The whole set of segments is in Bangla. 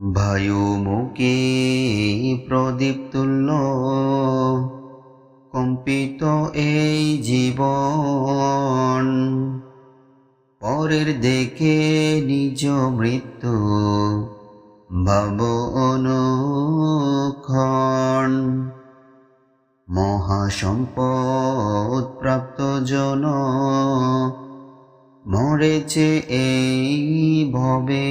বায়ুমুখী প্রদীপ তুল্য কম্পিত এই জীবন। পরের দেখে নিজ মৃত্যু ভাব অনুক্ষণ মহাসম্পদ প্রাপ্ত জন মরেছে এই ভবে।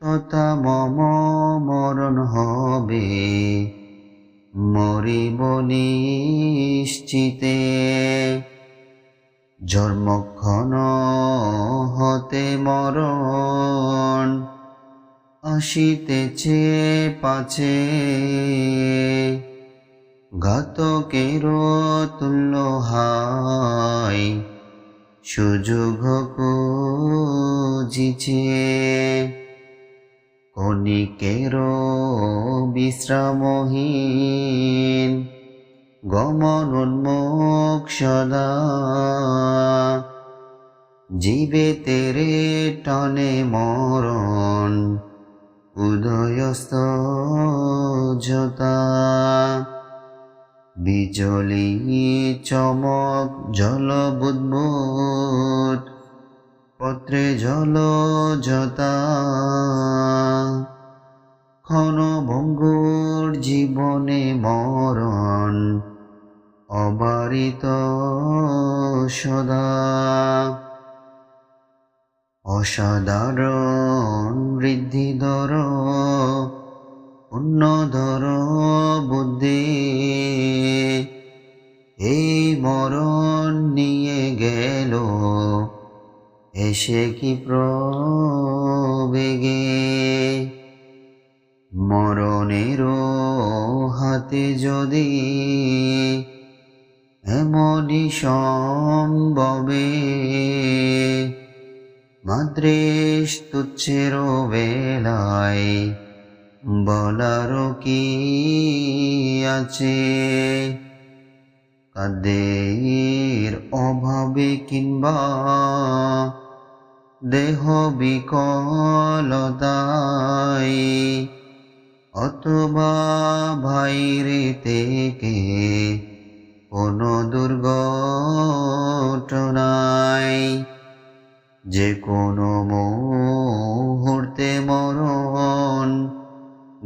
তথা মম মরণ হবে। মরিব নিশ্চিতে। জন্মক্ষণ হতে মরণ আসিতেছে পাছে। ঘাতকের তুল্য হাই সুযোগ খুঁজিছে। কণিকের বিশ্রামহীন। গমন উন্মুখ সদা। জীবে তেরে টনে মরণ উদয়স্ত বিজলি চমক জল বুদ্বুদ পত্রে জল জতা ক্ষণ ভঙ্গুর জীবনে মরণ অবারিত সদা। অসাধারণ বৃদ্ধিধর উন্নধর বুদ্ধি। এই মরণ নিয়ে গেল, এসে কি প্রবেগে? হাতে যদি এমনই সম্ভবে মাদ্রেশ তুচ্ছের বেলায় বলার কি আছে? কাদের অভাবে কিংবা দেহ বিকলতায় অথবা ভাইরে থেকে কোনো দুর্ঘটনায় যে কোনো মুহূর্তে মরণ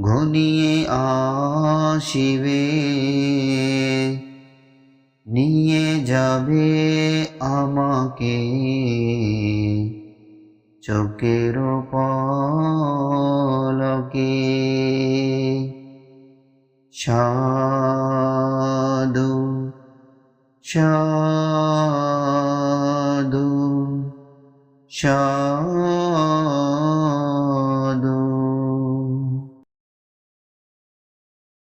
ঘনিয়ে আসিবে, নিয়ে যাবে আমাকে চোখের পলকে शादो शा